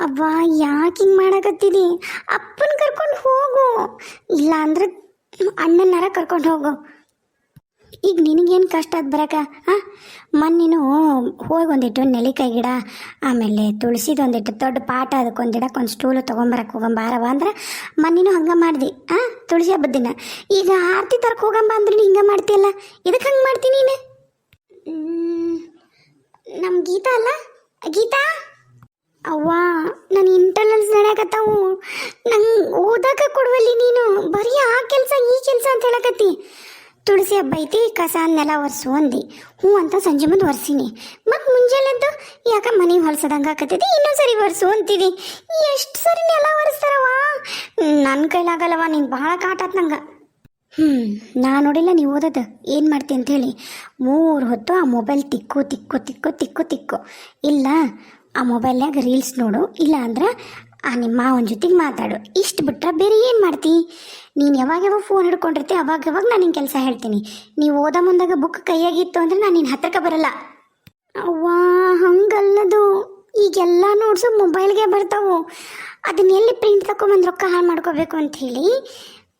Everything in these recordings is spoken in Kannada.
ಅವ್ವ, ಯಾಕೆ ಹಿಂಗೆ ಮಾಡಕತ್ತಿದಿ ಅಪ್ಪನ ಕರ್ಕೊಂಡು ಹೋಗು. ಇಲ್ಲ ಅಂದ್ರೆ ಅಣ್ಣನಾರ ಕರ್ಕೊಂಡು ಹೋಗು. ಈಗ ನಿನಗೇನು ಕಷ್ಟ ಅದು ಬರಕ ಹಾಂ ಮೊನ್ನೆನು ಹೋಗಿ ಒಂದಿಟ್ಟು ನೆಲ್ಲಿಕಾಯಿ ಗಿಡ, ಆಮೇಲೆ ತುಳಸಿದ ಒಂದಿಟ್ಟು ದೊಡ್ಡ ಪಾಟ ಅದಕ್ಕೆ ಒಂದು ಗಿಡಕ್ಕೆ ಒಂದು ಸ್ಟೂಲು ತೊಗೊಂಬರಕ್ಕೆ ಹೋಗಂಬಾರವ ಅಂದ್ರೆ ಮೊನ್ನೆನು ಹಂಗೆ ಮಾಡ್ದಿ ಹಾಂ ತುಳಸಿ ಹಬ್ಬದ ದಿನ ಈಗ ಆರತಿ ತರಕ್ಕೆ ಹೋಗಂಬ ಅಂದ್ರೆ ಹಿಂಗೆ ಮಾಡ್ತೀಯಲ್ಲ ಇದಕ್ಕೆ ಹಂಗೆ ಮಾಡ್ತೀನಿ ನೀನು? ನಮ್ಮ ಗೀತಾ ಅಲ್ಲ? ಗೀತಾ? ಅವ್ವ ನನ್ನ ಇಂಟರ್ನಲ್ಸ್ ನಡೆಯಕತ್ತಾವು. ನಂಗೆ ಓದಾಕ ಕೊಡುವಲ್ಲಿ ನೀನು ಬರೀ ಆ ಕೆಲಸ, ಈ ಕೆಲಸ ಅಂತ ಹೇಳಕತ್ತಿ. ತುಳಸಿ ಹಬ್ಬ ಐತಿ, ಕಸ, ನೆಲ ಒರೆಸು ಅಂದಿ. ಹ್ಞೂ ಅಂತ ಸಂಜೆ ಮುಂದೆ ಒರೆಸೀನಿ. ಮತ್ತು ಅಂತ ಯಾಕೆ ಮನೆ ಹೊಲ್ಸದಂಗೆ ಆಕತ್ತೈತಿ ಇನ್ನೊಂದು ಸರಿ ಒರೆಸು ಅಂತೀವಿ ಎಷ್ಟು ಸರಿ ನೆಲ ಒರೆಸ್ತಾರವ ನನ್ನ ಕೈಲಾಗಲ್ಲವ ನೀನು ಭಾಳ ಕಾಟಾತ್ ನಂಗೆ. ಹ್ಞೂ ನಾ ನೋಡಿಲ್ಲ ನೀವು ಓದೋದು. ಏನು ಮಾಡ್ತಿ ಹೇಳಿ. ಮೂರು ಹೊತ್ತು ಆ ಮೊಬೈಲ್ ತಿಕ್ಕು ತಿಕ್ಕು ತಿಕ್ಕು ತಿಕ್ಕು ತಿಕ್ಕು. ಇಲ್ಲ ಆ ಮೊಬೈಲ್ನಾಗ ರೀಲ್ಸ್ ನೋಡು ಇಲ್ಲ ಅಂದ್ರೆ ಆ ನಿಮ್ಮ ಮಾವನ ಜೊತೆಗೆ ಮಾತಾಡು. ಇಷ್ಟು ಬಿಟ್ರೆ ಬೇರೆ ಏನು ಮಾಡ್ತಿ? ನೀನು ಯಾವಾಗ ಯಾವಾಗ ಫೋನ್ ಹಿಡ್ಕೊಂಡಿರ್ತಿ ಅವಾಗ ಯಾವಾಗ ನಾನು ನಿನ್ನ ಕೆಲಸ ಹೇಳ್ತೀನಿ. ನೀವು ಓದೋ ಮುಂದಾಗ ಬುಕ್ ಕೈಯಾಗಿತ್ತು ಅಂದ್ರೆ ನಾನು ನಿನ್ನ ಹತ್ರಕ್ಕೆ ಬರಲ್ಲ. ಅವ್ವಾ, ಹಂಗಲ್ಲದು. ಈಗೆಲ್ಲ ನೋಡ್ಸು ಮೊಬೈಲ್ಗೆ ಬರ್ತಾವು. ಅದನ್ನ ಎಲ್ಲಿ ಪ್ರಿಂಟ್ ತಗೊಂಬಂದು ರೊಕ್ಕ ಹಾಳು ಮಾಡ್ಕೋಬೇಕು ಹೇಳಿ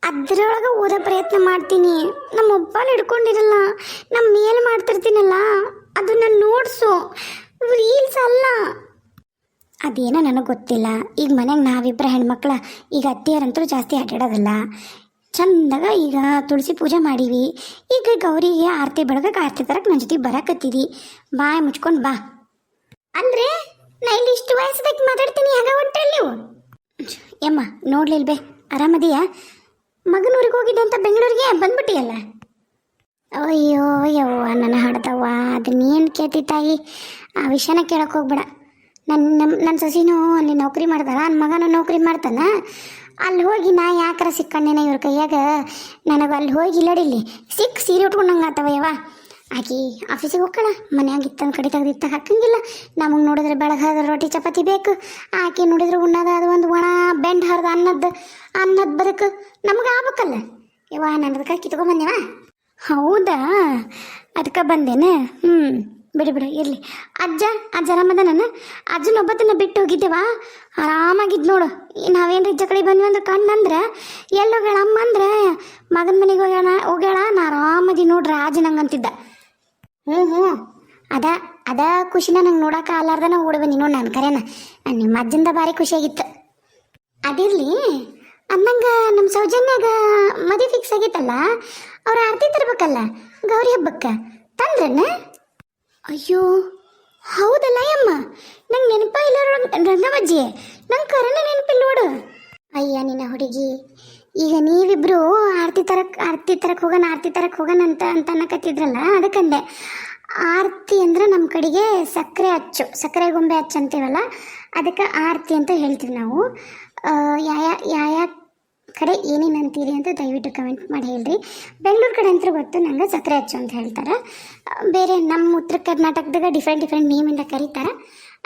ಅದರೊಳಗೆ ಓದೋ ಪ್ರಯತ್ನ ಮಾಡ್ತೀನಿ. ನಮ್ಮ ಮೊಬೈಲ್ ಹಿಡ್ಕೊಂಡಿರಲ್ಲ ನಮ್ಮ ಮೇಲೆ ಮಾಡ್ತಿರ್ತೀನಲ್ಲ, ಅದನ್ನ ನೋಡ್ಸು. ರೀಲ್ಸ್ ಅಲ್ಲ. ಅದೇನೋ ನನಗೆ ಗೊತ್ತಿಲ್ಲ. ಈಗ ಮನೆಗೆ ನಾವಿಬ್ಬರ ಹೆಣ್ಮಕ್ಳ ಈಗ ಅತ್ತಿಯರಂತೂ ಜಾಸ್ತಿ ಅಡ್ಡಾಡೋದಲ್ಲ ಚಂದಾಗ ಈಗ ತುಳಸಿ ಪೂಜೆ ಮಾಡೀವಿ. ಈಗ ಗೌರಿಗೆ ಆರತಿ ಬೆಳಗಕ್ಕೆ ಆರತಿ ತರಕ್ಕೆ ನನ್ನ ಜೊತೆ ಬರಕತ್ತಿದಿ ಬಾಯ್ ಮುಚ್ಕೊಂಡು ಬಾ. ಅಂದ್ರೆ ನಾ ಇಲ್ಲಿ ಇಷ್ಟು ವಯಸ್ಸದಕ್ಕೆ ಮಾತಾಡ್ತೀನಿ ಹಾಗ ಒಟ್ಟೆ ನೀವು? ಯಮ್ಮ ನೋಡ್ಲಿಲ್ ಬೇ ಆರಾಮದಿಯಾ? ಮಗನೂರಿಗೆ ಹೋಗಿದ್ದೆ ಅಂತ ಬೆಂಗಳೂರಿಗೆ ಬಂದ್ಬಿಟ್ಟಿಯಲ್ಲ? ಅಯ್ಯೋ ಯವ್ವ ನನ್ನ ಹಾಡ್ದವ್ವ ಅದನ್ನೇನು ಕೇಳ್ತಿ ತಾಯಿ? ಆ ವಿಷಯನ ಕೇಳಕ್ಕೆ ಹೋಗ್ಬೇಡ. ನನ್ನ ನನ್ನ ಸಸಿನೂ ಅಲ್ಲಿ ನೌಕರಿ ಮಾಡ್ದಾಳ ನನ್ನ ಮಗನೂ ನೌಕರಿ ಮಾಡ್ತಾನ. ಅಲ್ಲಿ ಹೋಗಿ ನಾ ಯಾಕಾರ ಸಿಕ್ಕಣ್ಣೇನ ಇವ್ರ ಕೈಯಾಗ? ನನಗೆ ಅಲ್ಲಿ ಹೋಗಿ ಇಲ್ಲಡಿಲ್ಲಿ. ಸಿಕ್ಕ ಸೀರೆ ಉಟ್ಕೊಂಡಂಗೆ ಆತವ ಯವ್ವ ಆಕಿ ಆಫೀಸಿಗೆ ಹೋಗ್ಕಳ ಮನ್ಯಾಗ ಇತ್ತಂದು ಕಡೆ ತೆಗ್ದು ಇತ್ತ ಹಾಕಂಗಿಲ್ಲ. ನಮಗೆ ನೋಡಿದ್ರೆ ಬೆಳಗಾದ ರೊಟ್ಟಿ ಚಪಾತಿ ಬೇಕು. ಆಕೆ ನೋಡಿದ್ರೆ ಉಣ್ಣದ, ಅದು ಒಂದು ಒಣ ಬೆಂಡ್ ಹರಿದ ಅನ್ನದ ಅನ್ನದ ಬದುಕು. ನಮಗೆ ಆಗ್ಬೇಕಲ್ಲ. ಯವ್ವ ನನ್ನದಕ್ಕೆ ಕಿತ್ಕೊಂಬಂದೇವ ಹೌದಾ? ಅದಕ್ಕೆ ಬಂದೇನೆ? ಹ್ಞೂ ಬಿಡು ಬಿಡು, ಇರಲಿ. ಅಜ್ಜ ಅಜ್ಜ ಆರಾಮದನ ಅಜ್ಜನ ಒಬ್ಬತ್ತನ್ನ ಬಿಟ್ಟು ಹೋಗಿದ್ದೇವಾ? ಆರಾಮಾಗಿದ್ದು ನೋಡು. ನಾವೇನು ಇಜ್ಜ ಕಡೆ ಬಂದ್ವಿ ಅಂದ್ರೆ ಕಣ್ಣಂದ್ರೆ ಎಲ್ಲಿ ಹೋಗ್ಯಾಳ ಅಮ್ಮ ಅಂದ್ರೆ? ಮಗನ ಮನೆಗೆ ಹೋಗ್ಯಾಳ ಹೋಗ್ಯಾಳ, ನಾ ಆರಾಮದಿ ನೋಡ್ರಿ ಅಜ್ಜ ನಂಗೆ ಅಂತಿದ್ದ. ಹ್ಞೂ ಹ್ಞೂ ಅದ ಅದ ಖುಷಿನ ನಂಗೆ ನೋಡಕ್ಕೆ ಆಲಾರ್ದನ ಓಡಿ ಬನ್ನಿ ನೋಡಿ ನಾನು ಕರೆನ. ನಿಮ್ಮ ಅಜ್ಜಿಂದ ಭಾರಿ ಖುಷಿಯಾಗಿತ್ತು. ಅದಿರ್ಲಿ, ಅಂದಂಗ ನಮ್ಮ ಸೌಜನ್ಯಾಗ ಮದುವೆ ಫಿಕ್ಸ್ ಆಗಿತ್ತಲ್ಲ, ಅವ್ರ ಆರತಿ ತರ್ಬೇಕಲ್ಲ ಗೌರಿ ಹಬ್ಬಕ್ಕೆ. ತಂದ್ರನ್ನ ಅಯ್ಯೋ, ಹೌದಲ್ಲ ಅಮ್ಮ ನಂಗೆ ನೆನಪ ಇಲ್ಲ ರಂಗವಜ್ಜಿ. ನಂಗೆ ಕರಣ ನೆನಪಿಲ್ಲ ನೋಡು. ಅಯ್ಯ, ನಿನ್ನ ಹುಡುಗಿ. ಈಗ ನೀವಿಬ್ರು ಆರತಿ ತರಕ್ ಆರತಿ ತರಕ್ ಹೋಗೋಣ, ಆರತಿ ತರಕ್ ಹೋಗೋಣ ಅಂತ ಅಂತ ಅನ್ನಕತ್ತಿದ್ರಲ್ಲ, ಅದಕ್ಕಂದೆ. ಆರತಿ ಅಂದ್ರೆ ನಮ್ಮ ಕಡೆಗೆ ಸಕ್ಕರೆ ಅಚ್ಚು, ಸಕ್ಕರೆ ಗೊಂಬೆ ಅಚ್ಚು ಅಂತೀವಲ್ಲ ಅದಕ್ಕೆ ಆರತಿ ಅಂತ ಹೇಳ್ತೀವಿ ನಾವು. ಯಾಯ ಯಾಯ ಕಡೆ ಏನೇನು ಅಂತೀರಿ ಅಂತ ದಯವಿಟ್ಟು ಕಮೆಂಟ್ ಮಾಡಿ ಹೇಳ್ರಿ. ಬೆಂಗಳೂರು ಕಡೆ ಅಂತ ಗೊತ್ತು ನಂಗೆ ಸಕ್ಕರೆ ಅಚ್ಚು ಅಂತ ಹೇಳ್ತಾರೆ. ಬೇರೆ ನಮ್ಮ ಉತ್ತರ ಕರ್ನಾಟಕದಾಗ ಡಿಫ್ರೆಂಟ್ ಡಿಫ್ರೆಂಟ್ ನೇಮಿಂದ ಕರೀತಾರೆ.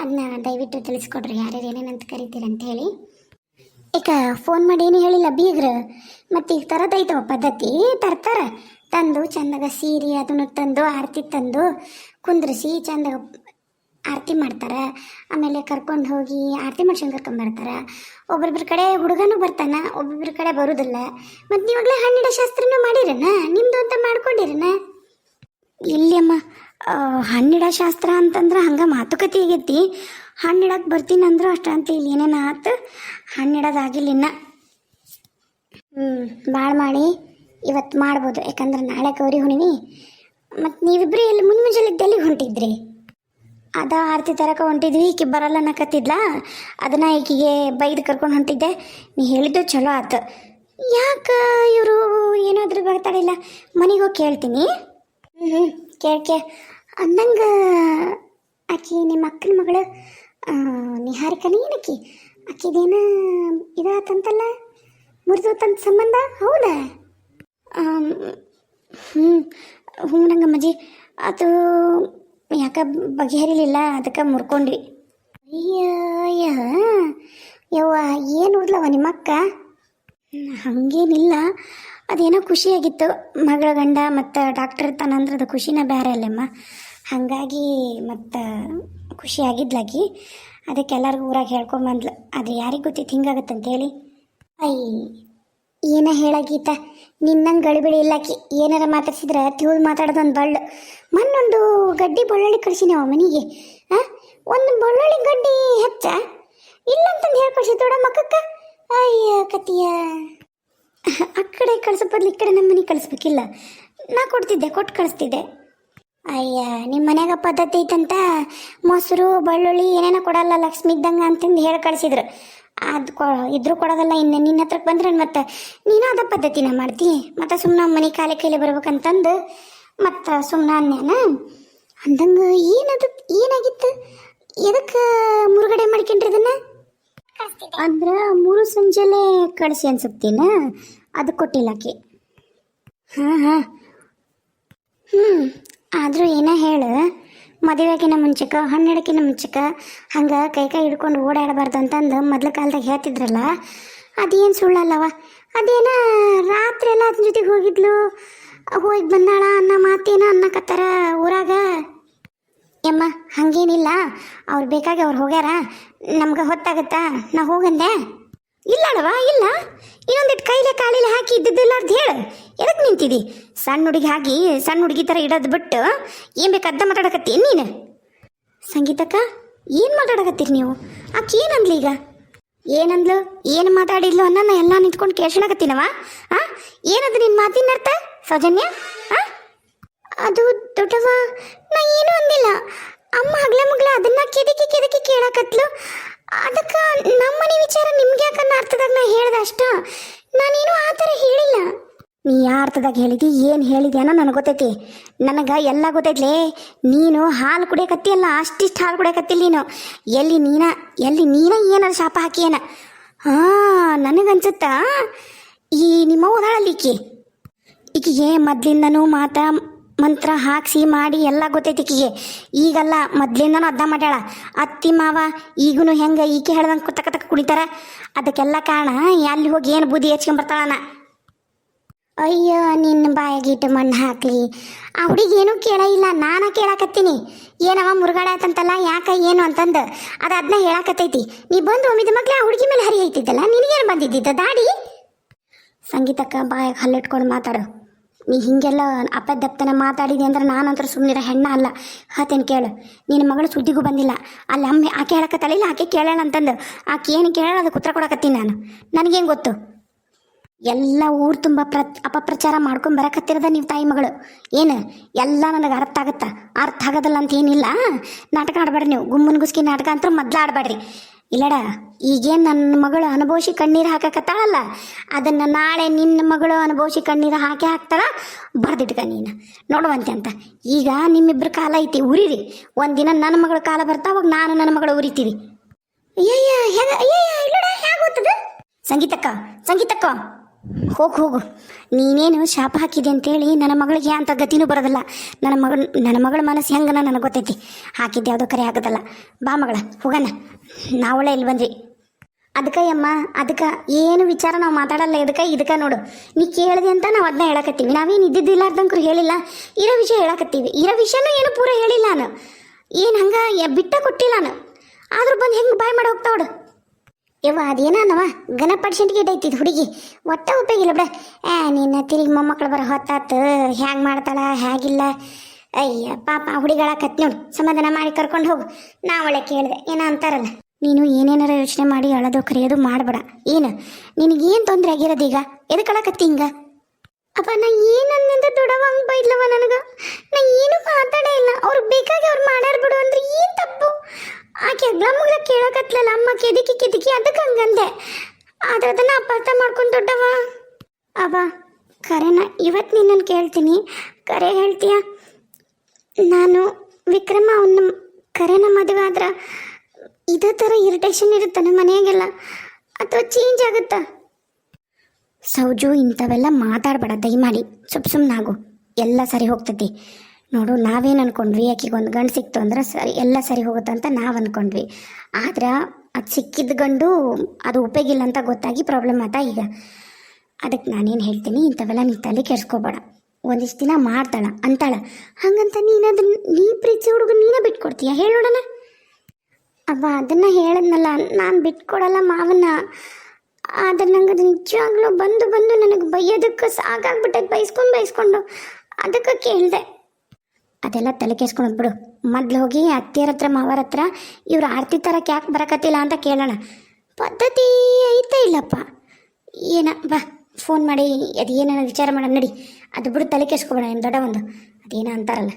ಅದನ್ನ ದಯವಿಟ್ಟು ತಿಳಿಸ್ಕೊಡ್ರಿ, ಯಾರ್ಯಾರು ಏನೇನು ಅಂತ ಕರಿತೀರಿ ಅಂತ ಹೇಳಿ. ಈಗ ಫೋನ್ ಮಾಡಿ ಏನು ಹೇಳಿಲ್ಲ, ಬೀಗ್ರು. ಮತ್ತೆ ಈಗ ತರದೈತವ ಪದ್ಧತಿ, ತರ್ತಾರೆ. ತಂದು ಚಂದಾಗ ಸೀರೆ, ಅದನ್ನು ತಂದು, ಆರತಿ ತಂದು, ಕುಂದ್ರಿಸಿ, ಚಂದಾಗ ಆರತಿ ಮಾಡ್ತಾರೆ. ಆಮೇಲೆ ಕರ್ಕೊಂಡು ಹೋಗಿ ಆರತಿ ಮಾಡ್ಸ್ಕೊಂಡು ಕರ್ಕೊಂಬರ್ತಾರೆ ಒಬ್ಬೊಬ್ಬರ ಕಡೆ ಹುಡುಗನು ಬರ್ತಾನ ಒಬ್ಬೊಬ್ರ ಕಡೆ ಬರೋದಿಲ್ಲ. ಮತ್ತು ನೀವಾಗಲೇ ಹಣ್ಣಿಡ ಶಾಸ್ತ್ರನೂ ಮಾಡಿರನ? ನಿಮ್ಮದು ಅಂತ ಮಾಡ್ಕೊಂಡಿರನ? ಅಮ್ಮ ಹಣ್ಣಿಡ ಶಾಸ್ತ್ರ ಅಂತಂದ್ರೆ ಹಂಗೆ ಮಾತುಕತೆ ಆಗೈತಿ. ಹಣ್ಣಿಡಕ್ಕೆ ಬರ್ತೀನಿ ಅಂದ್ರು ಅಷ್ಟ ಅಂತ ಇಲ್ಲಿ ಏನೇನು ಆತು? ಹಣ್ಣಿಡೋದಾಗಿಲ್ಲ ಇನ್ನ. ಹ್ಞೂ ಭಾಳ ಮಾಡಿ ಇವತ್ತು ಮಾಡ್ಬೋದು. ಯಾಕಂದ್ರೆ ನಾಳೆ ಗೌರಿ ಹುಣ್ಣಿಮೆ. ಮತ್ತು ನೀವಿಬ್ರಿ ಎಲ್ಲಿ ಮುಂಜ್ ಮುಂಜಾನೆ ಎಲ್ಲಿಗೆ ಹೊಂಟಿದ್ರಿ? ಅದ ಆರತಿ ತರಕ ಹೊಂಟಿದ್ವಿ, ಈಕೆ ಬರಲ್ಲ ಅನ್ನಕತ್ತಿದ್ಲ? ಅದನ್ನ ಈಕಿಗೆ ಬೈದು ಕರ್ಕೊಂಡು ಹೊಂಟಿದ್ದೆ. ನೀ ಹೇಳಿದ್ದು ಚಲೋ ಆತು. ಯಾಕೆ ಇವರು ಏನಾದರೂ ಬರ್ತಾಳಿಲ್ಲ ಮನೆಗೆ ಹೋಗಿ ಕೇಳ್ತೀನಿ. ಹ್ಞೂ ಕೇಳ್ಕೆ ಅಂದಂಗೆ ಆಕಿ ನಿಮ್ಮ ಅಕ್ಕನ ಮಗಳು ನಿಹಾರಿಕನೇ ಏನಕ್ಕಿ? ಆಕಿದೇನ ಇದಾತಂತಲ್ಲ? ಮುರಿದೋತಂತ ಸಂಬಂಧ? ಹೌದಾ? ಹ್ಞೂ ಹ್ಞೂ ನಂಗಮ್ಮಜ್ಜಿ, ಅದು ಯಾಕ ಬಗೆಹರಿಲಿಲ್ಲ? ಅದಕ್ಕೆ ಮುರ್ಕೊಂಡ್ವಿ. ಅಯ್ಯ ಯವ್ವ, ಏನು ಓದ್ಲವ ನಿಮ್ಮಕ್ಕ? ಹಾಗೇನಿಲ್ಲ. ಅದೇನೋ ಖುಷಿಯಾಗಿತ್ತು. ಮಗಳ ಗಂಡ ಮತ್ತು ಡಾಕ್ಟರ್ ಇರ್ತಾನಂದ್ರೆ ಅದು ಖುಷಿನ ಬೇರೆ ಅಲ್ಲಮ್ಮ. ಹಾಗಾಗಿ ಮತ್ತು ಖುಷಿಯಾಗಿದ್ಲಾಗಿ ಅದಕ್ಕೆ ಎಲ್ಲರಿಗೂ ಊರಾಗ ಹೇಳ್ಕೊಂಬಂದ್ಲು. ಅದು ಯಾರಿಗೆ ಗೊತ್ತಿತ್ತು ಹಿಂಗಾಗತ್ತಂತೇಳಿ? ಐ ಏನ ಹೇಳಾಗೀತ ನಿನ್ನಂಗೆ ಗಳಿಬಿಳಿ ಇಲ್ಲಾಕಿ ಏನಾರ ಮಾತಾಡ್ಸಿದ್ರೆ? ತಿಳ್ದು ಮಾತಾಡೋದೊಂದು ಬಳ್ಳು. ಮೊನ್ನೊಂದು ಗಡ್ಡಿ ಬಳ್ಳೊಳ್ಳಿ ಕಳಿಸಿನಿ ಅವ ಮನೆಗೆ. ಆ? ಒಂದು ಬಳ್ಳೊಳ್ಳಿ ಗಡ್ಡಿ ಹೆಚ್ಚ. ಇಲ್ಲಂತಂದು ಹೇಳಿ ದೊಡ್ಡ ಮಕ್ಕಕ್ಕ ಅಯ್ಯ ಕತಿಯ ಆ ಕಡೆ ಕಳ್ಸೋ ಈ ಕಡೆ ನಮ್ಮ ಮನೆಗೆ ಕಳಿಸ್ಬೇಕಿಲ್ಲ. ನಾ ಕೊಡ್ತಿದ್ದೆ ಕೊಟ್ಟು ಕಳಿಸ್ತಿದ್ದೆ. ಅಯ್ಯ ನಿಮ್ಮ ಮನ್ಯಾಗ ಪದ್ಧತಿ ಐತಂತ? ಮೊಸರು, ಬಳ್ಳುಳ್ಳಿ ಏನೇನೋ ಕೊಡಲ್ಲ ಲಕ್ಷ್ಮಿ ಇದ್ದಂಗೆ ಅಂತಂದು ಹೇಳಿ ಕಳಿಸಿದ್ರು. ಅದು ಕೊ ಇದ್ರೂ ಕೊಡೋದಲ್ಲ, ಇನ್ನು ನಿನ್ನ ಹತ್ರಕ್ಕೆ ಬಂದ್ರೆ ಮತ್ತೆ ನೀನು ಅದ ಪದ್ಧತಿನ ಮಾಡ್ತಿ. ಮತ್ತು ಸುಮ್ಮನೆ ಮನೆ ಕಾಲೇ ಕೈಲಿ ಬರ್ಬೇಕಂತಂದು, ಮತ್ತು ಸುಮ್ಮನೆ ಅನ್ಯಾನ ಅಂದಂಗೆ ಏನದು, ಏನಾಗಿತ್ತು? ಎದಕ್ಕೆ ಮುರುಗಡೆ ಮಾಡ್ಕೊಂಡ್ರಿ ಇದನ್ನ? ಅಂದ್ರೆ ಮೂರು ಸಂಜೆಲೆ ಕಳಿಸಿ ಅನ್ಸುತ್ತೀನ? ಅದು ಕೊಟ್ಟಿಲ್ಲ ಆಕೆ ಹಾಂ ಹಾಂ. ಹ್ಞೂ ಆದರೂ ಏನ ಹೇಳು? ಮದುವೆಗಿನ ಮುಂಚೆಕ, ಹನ್ನೆರಡಕ್ಕಿನ ಮುಂಚೆಕ ಹಂಗೆ ಕೈ ಕೈ ಹಿಡ್ಕೊಂಡು ಓಡಾಡಬಾರ್ದು ಅಂತಂದು ಮೊದಲ ಕಾಲದಾಗ ಹೇಳ್ತಿದ್ರಲ್ಲ, ಅದೇನು ಸುಳ್ಳಲ್ಲವ? ಅದೇನ ರಾತ್ರಿ ಎಲ್ಲ ಅದನ್ನ ಜೊತೆಗೆ ಹೋಗಿದ್ಲು? ಹೋಗಿ ಬಂದಾಳ ಅನ್ನೋ ಮಾತೇನ ಅನ್ನಕತ್ತಾರ ಊರಾಗ? ಯಮ್ಮ, ಹಂಗೇನಿಲ್ಲ. ಅವ್ರು ಬೇಕಾಗಿ ಅವ್ರು ಹೋಗ್ಯಾರ. ನಮ್ಗೆ ಹೊತ್ತಾಗತ್ತಾ? ನಾ ಹೋಗಂದೆ. ಇಲ್ಲ ಅಳವಾ ಇಲ್ಲ. ಇನ್ನೊಂದಿಟ್ಟು ಕೈಲೆ ಕಾಲಿಲೆ ಹಾಕಿ ಇದ್ದಿದ್ದೆಲ್ಲ ಅರ್ಧ ಹೇಳು. ಎದಕ್ಕೆ ನಿಂತಿದಿ? ಸಣ್ಣ ಹುಡುಗಿ ಹಾಕಿ, ಸಣ್ಣ ಹುಡುಗಿ ಥರ ಇಡೋದು ಬಿಟ್ಟು ಏನು ಬೇಕು ಅದ್ದ ಮಾತಾಡಕತ್ತಿ ನೀನು? ಸಂಗೀತಕ್ಕ, ಏನು ಮಾತಾಡಕತ್ತೀರಿ ನೀವು? ಆಕೆ ಏನಂದ್ಲಿ ಈಗ? ಏನಂದ್ಲು? ಏನು ಮಾತಾಡಿದ್ಲು ಅನ್ನೋ ಎಲ್ಲ ನಿಂತ್ಕೊಂಡು ಕೇಳ್ಸಣಕತ್ತೀನವ ಆ? ಏನದು ನಿನ್ನ ಮಾತಿನ ಅರ್ಥ, ಸೌಜನ್ಯ? ಆ? ಅದು ದೊಡ್ಡವ ನಾ ಏನೂ ಅಂದಿಲ್ಲ. ಅಮ್ಮ ಹಗ್ಲ ಮಗ್ಲ ಅದನ್ನ ಕೆದಕಿ ಕೆದಕಿ ಕೇಳಕತ್ಲು. ಅದಕ್ಕೆ ನಮ್ಮನೆ ವಿಚಾರ ನಿಮ್ಗೆ ಯಾಕನ್ನ ಅರ್ಥದಾಗ ನಾ ಹೇಳ್ದೆ ಅಷ್ಟ? ನಾನೇನು ಆ ಥರ ಹೇಳಿಲ್ಲ. ನೀ ಯಾ ಅರ್ಥದಾಗ ಹೇಳಿದಿ, ಏನು ಹೇಳಿದ್ಯಾನ ನನಗೆ ಗೊತ್ತೈತಿ. ನನಗೆ ಎಲ್ಲ ಗೊತ್ತೈತ್ಲೇ. ನೀನು ಹಾಲು ಕುಡಿಯಕತ್ತಿಯಲ್ಲ ಅಷ್ಟಿಷ್ಟು ಹಾಲು ಕುಡಿಯಕತ್ತಿಲ್ಲ ನೀನು. ಎಲ್ಲಿ ನೀನ ಎಲ್ಲಿ ನೀನ ಏನಾರ ಶಾಪ ಹಾಕಿ ಏನ? ಹಾಂ, ನನಗನ್ಸುತ್ತಾ? ಈ ನಿಮ್ಮ ಓದಾಳಲ್ಲಿ ಈಕೆ. ಈಕಿಗೆ ಮೊದ್ಲಿಂದನೂ ಮಾತ ಮಂತ್ರ ಹಾಕ್ಸಿ ಮಾಡಿ ಎಲ್ಲ ಗೊತ್ತೈತಿ ಈಕಿಗೆ. ಈಗಲ್ಲ ಮೊದ್ಲಿಂದನೂ ಅದ್ದ ಮಾಡ್ಯಾಳ. ಅತ್ತಿ ಮಾವ ಈಗನು ಹೆಂಗೆ ಈಕೆ ಹೇಳ್ದಂಗೆ ಕುತ್ತಕ ತಕ್ಕ ಕುಡಿತಾರ ಅದಕ್ಕೆಲ್ಲ ಕಾರಣ ಅಲ್ಲಿ ಹೋಗಿ ಏನು ಬುದ್ಧಿ ಹೆಚ್ಕೊಂಬರ್ತಾಳನ ಅಯ್ಯೋ ನಿನ್ನ ಬಾಯಾಗಿಟ್ಟು ಮಣ್ಣು ಹಾಕ್ಲಿ. ಆ ಹುಡುಗಿ ಏನೂ ಕೇಳ ಇಲ್ಲ ನಾನು ಕೇಳಾಕತ್ತೀನಿ. ಏನವ ಮುರುಗಾಡ ಆತಂತಲ್ಲ, ಯಾಕ, ಏನು ಅಂತಂದು. ಅದು ಅದನ್ನ ಹೇಳಾಕತ್ತೈತಿ. ನೀ ಬಂದು ಒಮ್ಮಿದ ಮಕ್ಳು ಆ ಹುಡುಗಿ ಮೇಲೆ ಹರಿ ಐತಿದ್ದಲ್ಲ ನಿನಗೇನು ಬಂದಿದ್ದಿದ್ದ? ದಾಡಿ. ಸಂಗೀತಕ್ಕ ಬಾಯಾಗ ಹಲ್ಲಿಟ್ಕೊಂಡು ಮಾತಾಡು. ನೀ ಹಿಂಗೆಲ್ಲ ಅಪ್ಪದಪ್ಪತನ ಮಾತಾಡಿದೆ ಅಂದ್ರೆ ನಾನಂತರ ಸುಮ್ಮನಿರೋ ಹೆಣ್ಣ ಅಲ್ಲ. ಹತ್ತೇನು ಕೇಳು. ನಿನ್ನ ಮಗಳು ಸುದ್ದಿಗೂ ಬಂದಿಲ್ಲ. ಅಲ್ಲಿ ಅಮ್ಮ ಆಕೆ ಹೇಳಕತ್ತಳಿಲ್ಲ ಆಕೆ ಕೇಳೋಣ ಅಂತಂದು. ಆಕೆ ಏನು ಕೇಳೋಣ ಅದಕ್ಕೆ ಉತ್ತರ ಕೊಡಕತ್ತೀನಿ ನಾನು. ನನಗೇನು ಗೊತ್ತು? ಎಲ್ಲ ಊರು ತುಂಬ ಪ್ರ, ಅಪಪ್ರಚಾರ ಮಾಡ್ಕೊಂಡು ಬರಕತ್ತಿರದ ನೀವು ತಾಯಿ ಮಗಳು. ಏನು? ಎಲ್ಲ ನನಗೆ ಅರ್ಥ ಆಗುತ್ತಾ? ಅರ್ಥ ಆಗೋದಲ್ಲ ಅಂತ ಏನಿಲ್ಲ ನಾಟಕ ಆಡಬೇಡ್ರಿ ನೀವು. ಗುಮ್ಮನ್ ಗುಸ್ಕಿ ನಾಟಕ ಅಂತ ಮೊದ್ಲು ಆಡಬೇಡ್ರಿ. ಇಲ್ಲಡ, ಈಗೇನು ನನ್ನ ಮಗಳು ಅನುಭವಿಸಿ ಕಣ್ಣೀರು ಹಾಕಕತ್ತಾಳಲ್ಲ? ಅದನ್ನು ನಾಳೆ ನಿನ್ನ ಮಗಳು ಅನುಭವಿಸಿ ಕಣ್ಣೀರು ಹಾಕಿ ಹಾಕ್ತಾಳ, ಬರ್ದಿಟ್ಕ ನೀನು. ನೋಡುವಂತೆ ಅಂತ. ಈಗ ನಿಮ್ಮಿಬ್ಬರ ಕಾಲ ಐತಿ, ಉರಿರಿ. ಒಂದಿನ ನನ್ನ ಮಗಳ ಕಾಲ ಬರ್ತಾವಾಗ ನಾನು ನನ್ನ ಮಗಳು ಉರಿತೀವಿ ಸಂಗೀತಕ್ಕ ಸಂಗೀತಕ್ಕ. ಹೋಗು ಹೋಗು. ನೀನೇನು ಶಾಪ ಹಾಕಿದೆ ಅಂತೇಳಿ ನನ್ನ ಮಗಳಿಗೆ ಅಂತ ಗತಿನೂ ಬರೋದಿಲ್ಲ. ನನ್ನ ಮಗ, ನನ್ನ ಮಗಳ ಮನಸ್ಸು ಹೆಂಗನ ನನಗೆ ಗೊತ್ತೈತಿ. ಹಾಕಿದ್ದೆ ಯಾವುದೋ ಕರೆ ಆಗೋದಲ್ಲ. ಬಾ ಮಗಳ, ಹೋಗಣ. ನಾವಳೆ ಇಲ್ಲಿ ಬಂದ್ವಿ. ಅದಕ್ಕೆ ಅಮ್ಮ ಅದಕ್ಕೆ ಏನು ವಿಚಾರ ನಾವು ಮಾತಾಡಲ್ಲ ಇದಕ್ಕೆ ಇದಕ್ಕೆ ನೋಡು. ನೀ ಕೇಳಿದೆ ಅಂತ ನಾವು ಅದನ್ನ ಹೇಳಕತ್ತೀವಿ. ನಾವೇನು ಇದ್ದಿದ್ದಿಲ್ಲ ಅರ್ಧಂಕ್ರು ಹೇಳಿಲ್ಲ. ಇರೋ ವಿಷಯ ಹೇಳಕತ್ತೀವಿ. ಇರೋ ವಿಷಯನೂ ಏನು ಪೂರ ಹೇಳಿಲ್ಲ ನಾನು. ಏನು ಹಂಗೆ ಬಿಟ್ಟ ಕೊಟ್ಟಿಲ್ಲ ನಾನು. ಆದ್ರೂ ಬಂದು ಹೆಂಗೆ ಬಾಯ್ ಮಾಡಿ ಹೋಗ್ತಾವಡು ಯವ್ವ ಅದೇನವ ಗನ ಗೇಟ್ ಐತಿ ಹುಡುಗಿ. ಒಟ್ಟ ಉಪಯೋಗಿಲ್ಲ ಬಿಡ. ಏ, ನಿನ್ನ ತಿರುಗಿ ಮೊಮ್ಮಕ್ಳು ಬರೋ ಹೊತ್ತಾತು. ಹ್ಯಾಂಗ್ ಮಾಡ್ತಾಳ ಹೇಗಿಲ್ಲ ಅಯ್ಯ, ಪಾಪ ಹುಡುಗಳ ಕತ್ ನೋಡು. ಸಮಾಧಾನ ಮಾಡಿ ಕರ್ಕೊಂಡು ಹೋಗು. ನಾ ಒಳ್ಳೆ ಕೇಳಿದೆ. ಏನೋ ಅಂತಾರಲ್ಲ. ನೀನು ಏನೇನಾರ ಯೋಚನೆ ಮಾಡಿ ಅಳದು ಕರೆಯೋದು ಮಾಡಬೇಡ. ಏನು? ನಿನಗೇನು ತೊಂದರೆ ಆಗಿರೋದು ಈಗ? ಎದಕ್ಕಳಕತ್ತಿ ಹಿಂಗ? ಅಪ್ಪ, ನಾ ಏನಂದ ದೊಡವಂಗ್ ಬೈದ್ಲವ ನನಗ ನಾ ಏನು ಮಾತಾಡೇ ಇಲ್ಲ ಅವ್ರು ಬೇಕಾಗಿ ಅವ್ರು ಮಾಡ್ಯಾರ ಬಿಡು ಅಂದ್ರೆ ಏನ್ ತಪ್ಪು ಆಕೆ ಅಗ್ಲಮ್ಮಗ್ಲ ಕೇಳಕತ್ಲಲ್ಲ ಅಮ್ಮ ಕೆದಕಿ ಕೆದಕಿ ಅದಕ್ಕೆ ಹಂಗಂದೆ. ಆದ್ರೆ ಅದನ್ನ ಅಪಾರ್ಥ ಮಾಡ್ಕೊಂಡು ದೊಡ್ಡವ ಅವ, ಕರೆನ ಇವತ್ತು ನಿನ್ನನ್ನು ಕೇಳ್ತೀನಿ. ಕರೆ ಹೇಳ್ತೀಯ? ನಾನು ವಿಕ್ರಮ ಅವನ ಕರೆನ ಮದುವೆ ಆದ್ರೆ ಇದೇ ಥರ ಇರಿಟೇಷನ್ ಇರುತ್ತಾನೆ ಮನೆಯಾಗೆಲ್ಲ ಅಥವಾ ಚೇಂಜ್ ಆಗುತ್ತಾ? ಸೌಜು, ಇಂಥವೆಲ್ಲ ಮಾತಾಡಬೇಡ, ದಯಮಾಡಿ. ಸುಪ್ ಸುಮ್ಮನಾಗು ಎಲ್ಲ ಸರಿ ಹೋಗ್ತೈತಿ. ನೋಡು, ನಾವೇನು ಅನ್ಕೊಂಡ್ವಿ? ಆಕಿಗೆ ಒಂದು ಗಂಡು ಸಿಕ್ತು ಅಂದ್ರೆ ಸರಿ, ಎಲ್ಲ ಸರಿ ಹೋಗುತ್ತೆ ಅಂತ ನಾವು ಅಂದ್ಕೊಂಡ್ವಿ ಆದ್ರೆ ಅದು ಸಿಕ್ಕಿದ ಗಂಡು ಅದು ಉಪಯೋಗಿಲ್ಲ ಅಂತ ಗೊತ್ತಾಗಿ ಪ್ರಾಬ್ಲಮ್ ಆತ ಈಗ. ಅದಕ್ಕೆ ನಾನೇನು ಹೇಳ್ತೀನಿ, ಇಂಥವೆಲ್ಲ ನೀ ತಲೆ ಕೆಡ್ಸ್ಕೊಬೇಡ. ಒಂದಿಷ್ಟು ದಿನ ಮಾಡ್ತಾಳ, ಅಂತಾಳ. ಹಂಗಂತ ನೀನು ಅದನ್ನ ನೀ ಪ್ರೀತಿ ಹುಡುಗ ನೀನೇ ಬಿಟ್ಕೊಡ್ತೀಯ? ಹೇಳೋಡಣ ಅವ ಅದನ್ನ ಹೇಳದ್ನಲ್ಲ, ನಾನು ಬಿಟ್ಕೊಡಲ್ಲ ಮಾವನ್ನ. ಆದ್ರೆ ನಂಗೆ ಅದು ನಿಜವಾಗ್ಲೂ ಬಂದು ಬಂದು ನನಗೆ ಬೈಯೋದಕ್ಕೆ ಸಾಕಾಗ್ಬಿಟ್ಟೈತೆ, ಬೈಸ್ಕೊಂಡು ಬೈಸ್ಕೊಂಡು. ಅದಕ್ಕೆ ಕೇಳಿದೆ. ಅದೆಲ್ಲ ತಲೆ ಕೆಸ್ಕೊಂಡು ಬಿಡು. ಮೊದ್ಲು ಹೋಗಿ ಅತ್ತಿಯರ ಹತ್ರ, ಮಾವರ ಹತ್ರ ಇವ್ರು ಆರತಿ ತರಕ್ಕೆ ಯಾಕೆ ಬರಕತ್ತಿಲ್ಲ ಅಂತ ಕೇಳೋಣ. ಪದ್ಧತಿ ಐತೆ ಇಲ್ಲಪ್ಪ. ಏನ, ಬಾ ಫೋನ್ ಮಾಡಿ ಅದು ಏನೇನೋ ವಿಚಾರ ಮಾಡೋಣ ನಡಿ. ಅದು ಬಿಡು, ತಲೆ ಕೆಸ್ಕೊಬೇಡ ಏನು ದೊಡ್ಡ ಒಂದು ಅದೇನೋ ಅಂತಾರಲ್ಲ.